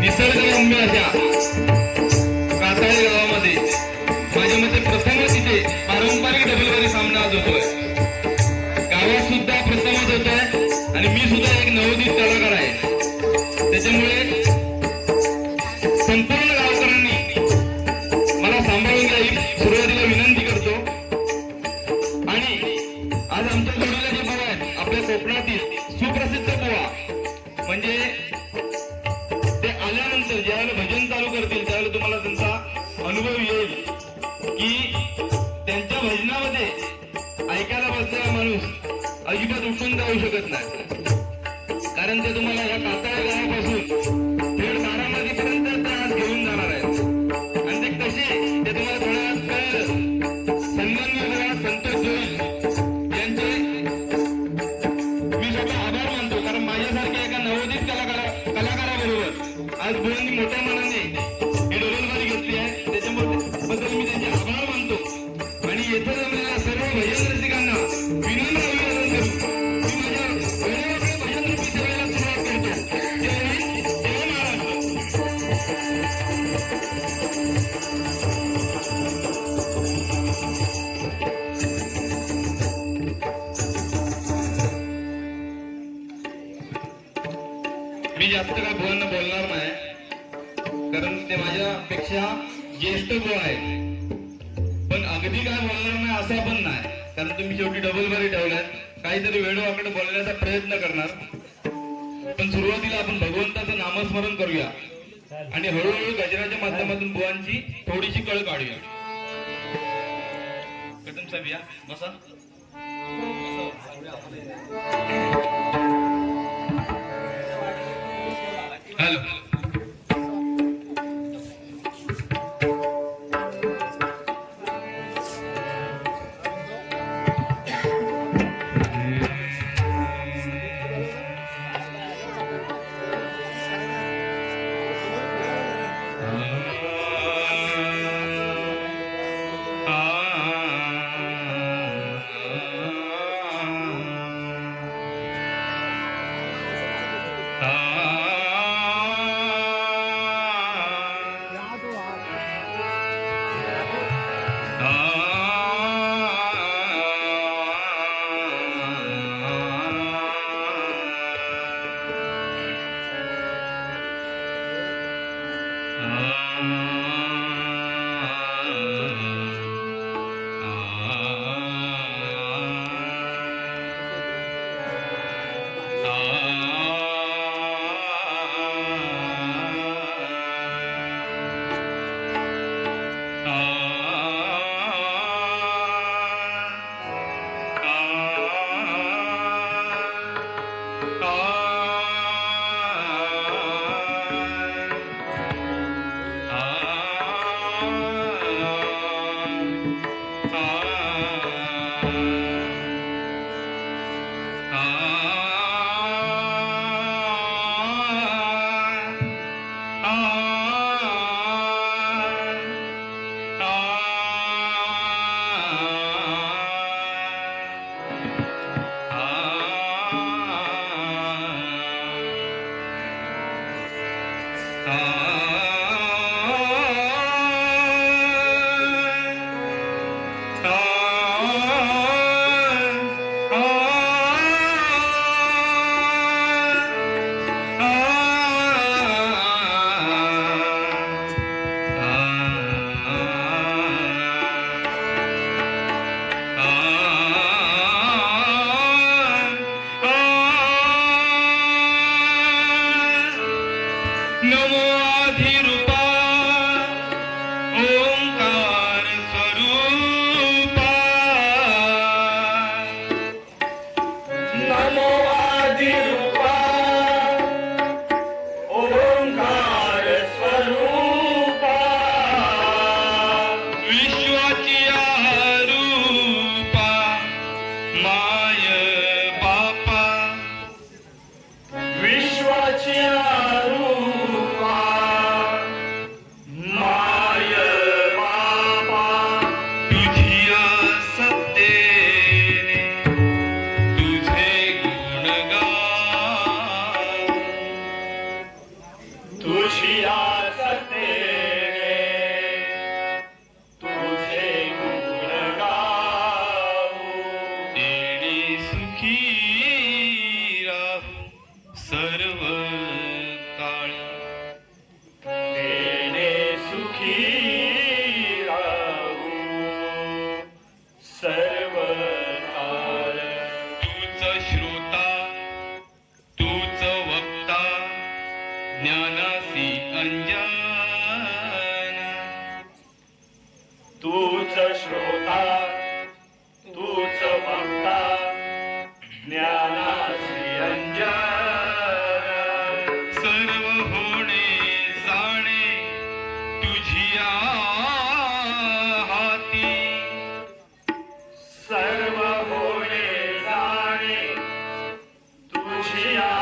निसर्गरम्य अशा त्यांच्या भजनामध्ये ऐकायला बसलेला माणूस अजिबात उठून जाऊ शकत नाही. कारण ते तुम्हाला या कातळ्या गाण्यापासून जास्त काय बोलणार नाही. कारण ते माझ्यापेक्षा ज्येष्ठ जो आहे पण अगदी काय बोलणार नाही असं पण नाही. कारण तुम्ही शेवटी डबल बरी ठेवलात काहीतरी वेळोवाकडे बोलण्याचा प्रयत्न करणार. पण सुरुवातीला आपण भगवंताचं नामस्मरण करूया. आणि हळूहळू गजराच्या माध्यमातून बुवांची थोडीशी कळ काढूया. कदम साहेब या. बसा. ज्ञानासी अंजन सर्व होणे जाणे तुझिया हाती सर्व होणे जाणे तुझिया